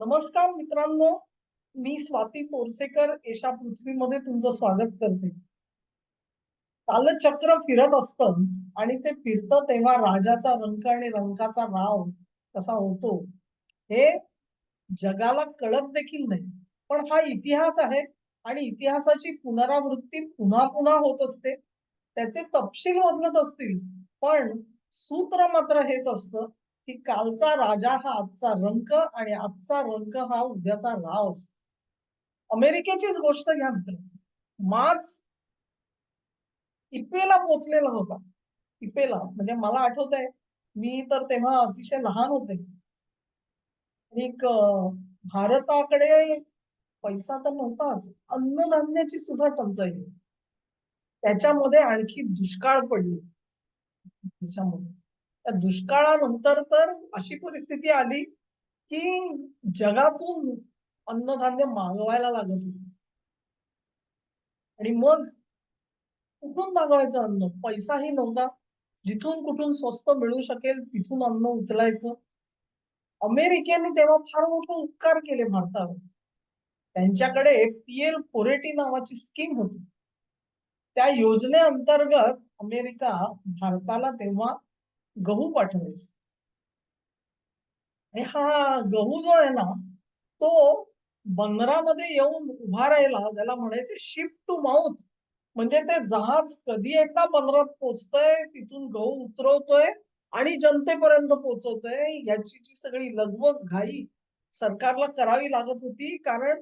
नमस्कार मित्रांनो मी स्वाती तोरसेकर एशा पृथ्वीमध्ये तुमचं स्वागत करते. कालचक्र फिरत असतं आणि ते फिरतं तेव्हा राजाचा रंक आणि रंकाचा राव कसा होतो हे जगाला कळत देखील नाही. पण हा इतिहास आहे आणि इतिहासाची पुनरावृत्ती पुन्हा पुन्हा होत असते. त्याचे तपशील बदलत असतील पण सूत्र मात्र हेच असतं की कालचा राजा हा आजचा रंक आणि आजचा रंक हा उद्याचा राव असतो. अमेरिकेचीच गोष्ट घ्या मित्र मार्स इपेला पोचलेला होता. इपेला म्हणजे मला आठवत आहे मी तर तेव्हा अतिशय लहान होते. एक भारताकडे पैसा तर नव्हताच अन्नधान्याची सुद्धा टंचाई त्याच्यामध्ये आणखी दुष्काळ पडली. त्याच्यामध्ये. दुष्काळानंतर तर अशी परिस्थिती आली की जगातून अन्नधान्य मागवायला लागत होत. आणि मग कुठून मागवायचं अन्न? पैसाही नव्हता. जिथून कुठून स्वस्त मिळू शकेल तिथून अन्न उचलायचं. अमेरिकेने तेव्हा फार मोठे उपकार केले भारतावर. त्यांच्याकडे पीएल फोरेटी नावाची स्कीम होती. त्या योजनेअंतर्गत अमेरिका भारताला तेव्हा गहू पाठवायचे. आणि हा गहू जो आहे ना तो बंदरामध्ये येऊन उभा राहिला त्याला म्हणायचे शिप टू माउथ म्हणजे ते जहाज कधी एकदा बंदरात पोचतय तिथून गहू उतरवतोय आणि जनतेपर्यंत पोचवतोय याची जी सगळी लगबग घाई सरकारला करावी लागत होती कारण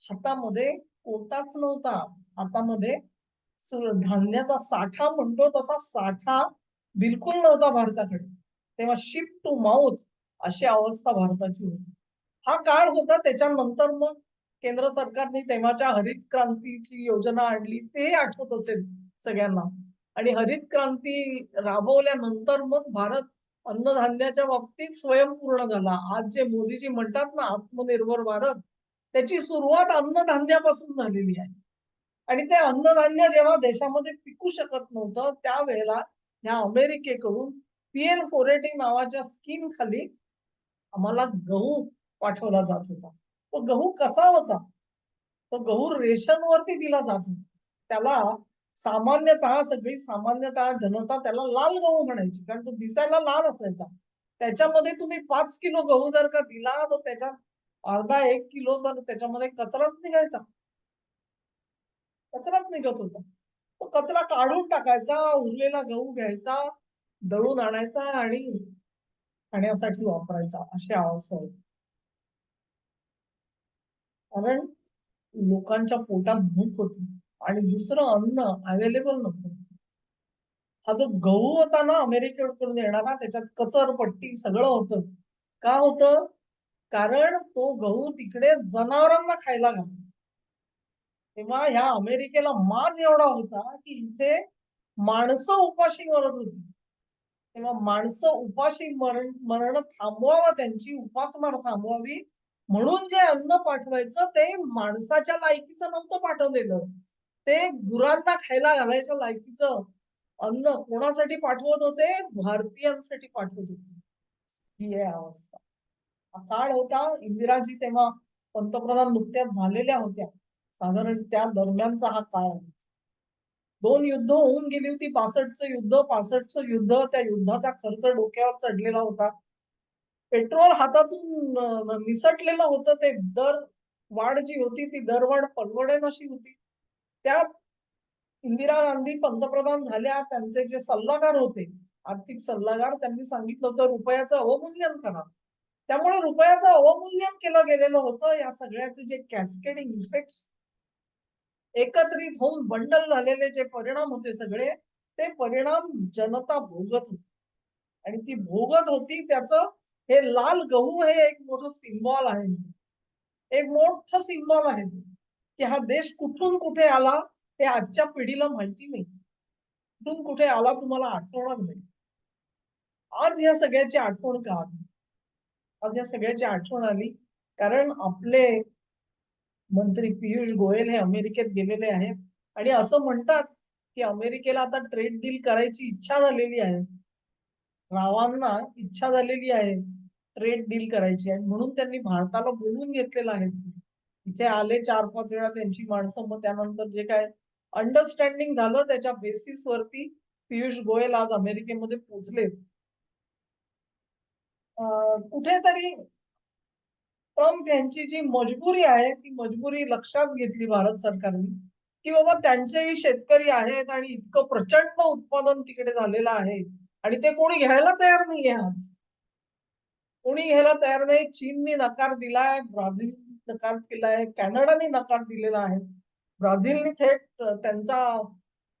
हातामध्ये कोटाच नव्हता. हातामध्ये धान्याचा साठा म्हणतो तसा साठा बिलकुल नव्हता भारताकडे. तेव्हा शिप टू माउथ अशी अवस्था भारताची होती. हा काळ होता त्याच्यानंतर मग केंद्र सरकारने तेव्हाच्या हरित क्रांतीची योजना आणली ते आठवत असेल सगळ्यांना. आणि हरित क्रांती राबवल्यानंतर मग भारत अन्नधान्याच्या बाबतीत स्वयंपूर्ण झाला. आज जे मोदीजी म्हणतात ना आत्मनिर्भर भारत त्याची सुरुवात अन्नधान्यापासून झालेली आहे. आणि ते अन्नधान्य जेव्हा देशामध्ये पिकू शकत नव्हतं त्यावेळेला या अमेरिकेकडून पीएल फोरेटी नावाच्या स्कीम खाली आम्हाला गहू पाठवला जात होता. तो गहू कसा होता? तो गहू रेशनवरती दिला जात होता. त्याला सामान्यतः सगळी सामान्यतः जनता त्याला लाल गहू म्हणायची कारण तो दिसायला लाल असायचा. त्याच्यामध्ये तुम्ही पाच किलो गहू जर का दिला तर त्याच्या अर्धा एक किलो तर त्याच्यामध्ये कचराच निघायचा. कचराच निघत होता. कचरा काढून टाकायचा उरलेला गहू घ्यायचा दळून आणायचा आणि खाण्यासाठी वापरायचा अशी अवस्था कारण लोकांच्या पोटात भूक होती आणि दुसरं अन्न अवेलेबल नव्हतं. हा जो गहू होता ना अमेरिकेकडून येणारा त्याच्यात कचर पट्टी सगळं होतं. का होतं? कारण तो गहू तिकडे जनावरांना खायला घालतो. तेव्हा ह्या अमेरिकेला माज एवढा होता की इथे माणसं उपाशी मरत होती. तेव्हा माणसं उपाशी मरण मरण थांबवावं त्यांची उपासमार थांबवावी म्हणून जे अन्न पाठवायचं ते माणसाच्या लायकीचं नव्हतं पाठवलेलं. ते गुरांना खायला घालायच्या लायकीचं अन्न कोणासाठी पाठवत होते? भारतीयांसाठी पाठवत होते. ही आहे अवस्था. काळ होता. इंदिराजी तेव्हा पंतप्रधान नुकत्याच झालेल्या होत्या. साधारण त्या दरम्यानचा हा काळ आहे. दोन युद्ध होऊन गेली होती. पासष्टचं युद्ध पासष्टचं युद्ध त्या युद्धाचा खर्च डोक्यावर चढलेला होता. पेट्रोल हातातून निसटलेलं होतं ते. दर वाढ जी होती ती दरवाढ परवडेन अशी होती. त्यात इंदिरा गांधी पंतप्रधान झाल्या. त्यांचे जे सल्लागार होते आर्थिक सल्लागार त्यांनी सांगितलं होतं रुपयाचं अवमूल्यन करा. त्यामुळे रुपयाचं अवमूल्यन केलं गेलेलं होतं. या सगळ्याचे जे कॅस्केडिंग इफेक्ट्स एकत्रित होऊन बंडल झालेले जे परिणाम होते सगळे ते परिणाम जनता भोगत होती. आणि ती भोगत होती त्याच हे लाल गहू हे एक मोठं सिम्बॉल आहे. एक मोठं सिम्बॉल आहे. की हा देश कुठून कुठे आला हे आजच्या पिढीला माहिती नाही. कुठून कुठे आला तुम्हाला आठवणार नाही. आज या सगळ्याची आठवण का आली? आज या सगळ्याची आठवण आली कारण आपले मंत्री पियुष गोयल हे अमेरिकेत गेलेले आहेत. आणि असं म्हणतात की अमेरिकेला आता ट्रेड डील करायची इच्छा झालेली आहे. रावांना इच्छा झालेली आहे ट्रेड डील करायची आणि म्हणून त्यांनी भारताला बोलवून घेतलेलं आहे. इथे आले चार पाच वेळा त्यांची माणसं मग त्यानंतर जे काय अंडरस्टँडिंग झालं त्याच्या बेसिस वरती पियुष गोयल आज अमेरिकेमध्ये पोचलेत. कुठेतरी ट्रम्प यांची जी मजबुरी आहे ती मजबुरी लक्षात घेतली भारत सरकारने की बाबा त्यांचेही शेतकरी आहेत आणि इतकं प्रचंड उत्पादन तिकडे झालेलं आहे आणि ते कोणी घ्यायला तयार नाहीये आज. कोणी घ्यायला तयार नाही चीनने नकार दिलाय ब्राझील नकार दिलाय कॅनडाने नकार दिलेला आहे. ब्राझीलने थेट त्यांचा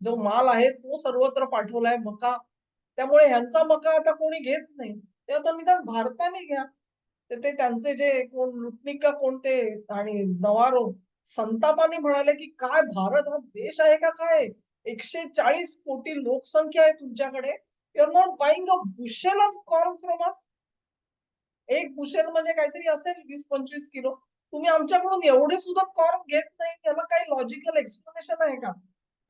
जो माल आहे तो सर्वत्र पाठवलाय मका. त्यामुळे ह्यांचा मका आता कोणी घेत नाही. तेव्हा आता निदान भारताने घ्या. तर ते त्यांचे जे कोण लुटनिका कोणते आणि नवारो संतापाने म्हणाले की काय भारत हा देश आहे का काय? एकशे चाळीस कोटी लोकसंख्या आहे तुमच्याकडे. You not buying a bushel of corn from us एक बुशेल म्हणजे काहीतरी असेल वीस पंचवीस किलो. तुम्ही आमच्याकडून एवढे सुद्धा कॉर्न घेत नाही त्याला काही लॉजिकल एक्सप्लेनेशन आहे का?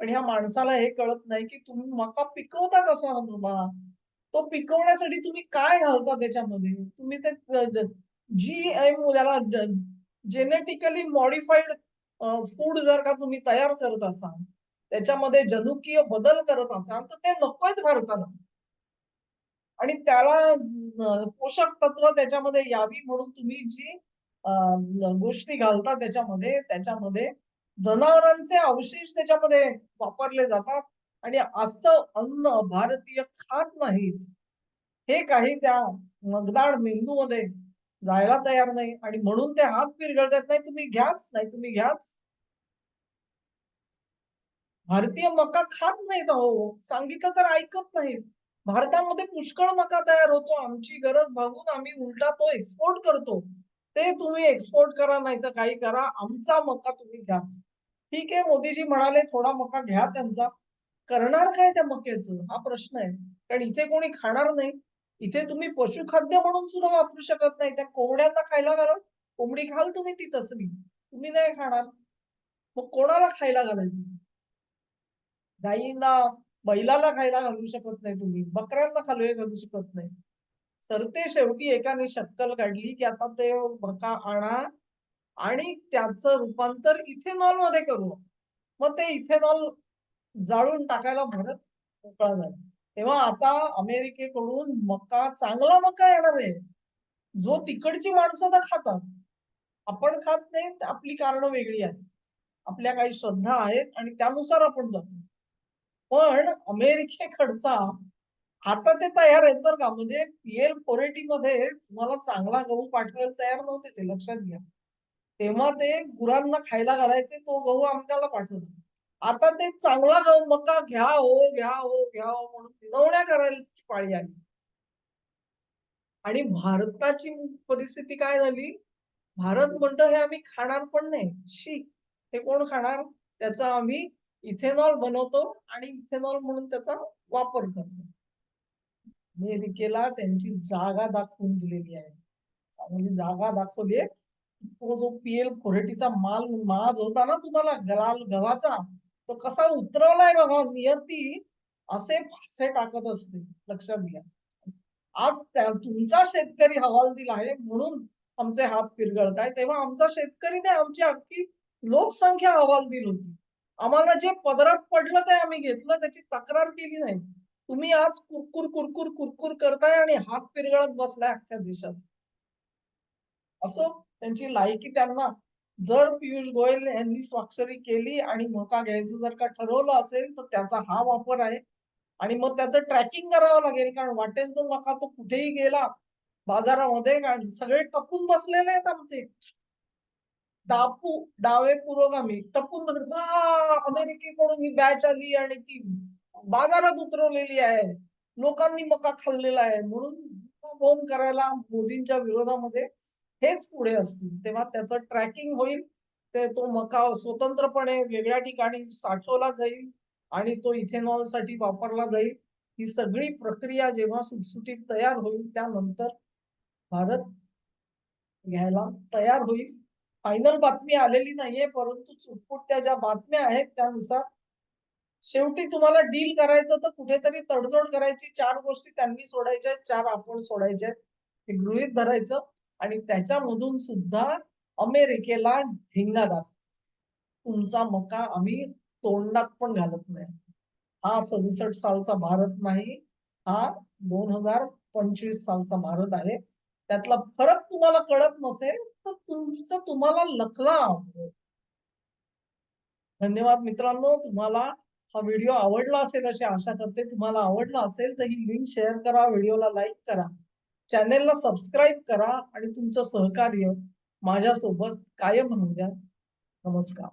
पण ह्या माणसाला हे कळत नाही की तुम्ही मका पिकवता कसा तुम्हाला तो पिकवण्यासाठी तुम्ही काय घालता त्याच्यामध्ये? तुम्ही ते जी एम त्याला जेनेटिकली मॉडिफाईड फूड जर का तुम्ही तयार करत असाल त्याच्यामध्ये जनुकीय बदल करत असाल तर ते नकोय भारताला. आणि त्याला पोषक तत्व त्याच्यामध्ये यावी म्हणून तुम्ही जी गोष्टी घालता त्याच्यामध्ये त्याच्यामध्ये जनावरांचे अवशेष त्याच्यामध्ये वापरले जातात. आणि असं अन्न भारतीय खात नाहीत हे काही त्या मगदाड मेंदूमध्ये जायला तयार नाही आणि म्हणून ते हात पिरगळतात नाही तुम्ही घ्याच नाही तुम्ही घ्याच. भारतीय मका खात नाहीत अहो. सांगितलं तर ऐकत नाहीत. भारतामध्ये पुष्कळ मका तयार होतो. आमची गरज भागून आम्ही उलटा तो एक्सपोर्ट करतो. ते तुम्ही एक्सपोर्ट करा नाही तर काही करा. आमचा मका तुम्ही घ्या ठीक आहे मोदीजी म्हणाले थोडा मका घ्या त्यांचा. करणार काय त्या मक्याचं हा प्रश्न आहे. कारण इथे कोणी खाणार नाही. इथे तुम्ही पशुखाद्य म्हणून सुद्धा वापरू शकत नाही. त्या कोंबड्यांना खायला घाला. कोंबडी खाल तुम्ही ती तसली. तुम्ही नाही खाणार. मग कोणाला खायला घालायचं? गाईंना बैलाला खायला घालू शकत नाही तुम्ही. बकऱ्यांना खालू घालू शकत नाही. सरते शेवटी एकाने शक्कल काढली की आता ते मका आणा आणि त्याचं रूपांतर इथेनॉलमध्ये करू. मग ते इथेनॉल जाळून टाकायला भारत मोकळा झाला. तेव्हा आता अमेरिकेकडून मका चांगला मका येणार आहे. जो तिकडची माणसं तर खातात. आपण खात नाही आपली कारण वेगळी आहेत. आपल्या काही श्रद्धा आहेत आणि त्यानुसार आपण जातो. पण अमेरिकेकडचा आता ते तयार आहेत बरं का. म्हणजे पीएल फोरेटी मध्ये तुम्हाला चांगला गहू पाठवायला तयार नव्हते ते लक्षात घ्या. तेव्हा ते गुरांना खायला घालायचे तो गहू आमच्याला पाठवतो आता ते चांगला गहू मका घ्या हो घ्या हो घ्या हो म्हणून विनवण्या करायची पाळी आली. आणि भारताची परिस्थिती काय झाली? भारत म्हणतो हे आम्ही खाणार पण नाही. शी हे कोण खाणार? त्याचा आम्ही इथेनॉल बनवतो आणि इथेनॉल म्हणून त्याचा वापर करतो. अमेरिकेला त्यांची जागा दाखवून दिलेली आहे. चांगली जागा दाखवली आहे. तो जो पीएल फोरेटीचा माल माज होता ना तुम्हाला गलाल गव्हाचा तो कसा उतरवलाय बघा नियती असे फासे टाकत असते. लक्षात घ्या. आज तुमचा शेतकरी हवालदिल आहे म्हणून आमचे हात पिरगळत आहे तेव्हा आमचा शेतकरी नाही आमची अख्खी लोकसंख्या हवालदिल होती. आम्हाला जे पदरात पडलं ते आम्ही घेतलं त्याची तक्रार केली नाही. तुम्ही आज कुरकुर कुरकुर कुरकुर करताय आणि हात पिरगळत बसलाय अख्ख्या देशात. असो त्यांची लायकी त्यांना जर पियुष गोयल यांनी स्वाक्षरी केली आणि मका घ्यायचं जर का ठरवलं असेल तर त्याचा हा वापर आहे. आणि मग त्याचं ट्रॅकिंग करावं लागेल कारण वाटेल तो मका तो कुठेही गेला बाजारामध्ये कारण सगळे टपून बसलेले आहेत आमचे. डापू डावे पुरोगामी टपून अमेरिकेकडून ही बॅच आली आणि ती बाजारात उतरवलेली आहे. लोकांनी मका खाल्लेला आहे. म्हणून बोम करायला मोदींच्या विरोधामध्ये हेच पुढे असतील. तेव्हा त्याचं ट्रॅकिंग होईल. ते तो मका स्वतंत्रपणे वेगळ्या ठिकाणी साठवला जाईल आणि तो इथेनॉलसाठी वापरला जाईल. ही सगळी प्रक्रिया जेव्हा सुटसुटीत तयार होईल त्यानंतर भारत घ्यायला तयार होईल. फायनल बातमी आलेली नाहीये परंतु चुटपुटत्या ज्या बातम्या आहेत त्यानुसार शेवटी तुम्हाला डील करायचं तर कुठेतरी तडजोड करायची. चार गोष्टी त्यांनी सोडायच्या चार आपण सोडायच्या हे गृहीत धरायचं. आणि त्याच्यामधून सुद्धा अमेरिकेला ढिंगा दाखव. तुमचा मका आम्ही तोंडात पण घालत नाही. हा सदुसष्ट सालचा भारत नाही हा दोन हजार पंचवीस सालचा भारत आहे. त्यातला फरक तुम्हाला कळत नसेल तर तुमचं तुम्हाला लखला धन्यवाद मित्रांनो तुम्हाला हा व्हिडिओ आवडला असेल अशी आशा करते. तुम्हाला आवडला असेल तर ही लिंक शेअर करा व्हिडिओला लाईक करा. चॅनेलला सबस्क्राईब करा आणि तुमचं सहकार्य माझ्यासोबत कायम राहू द्या. नमस्कार.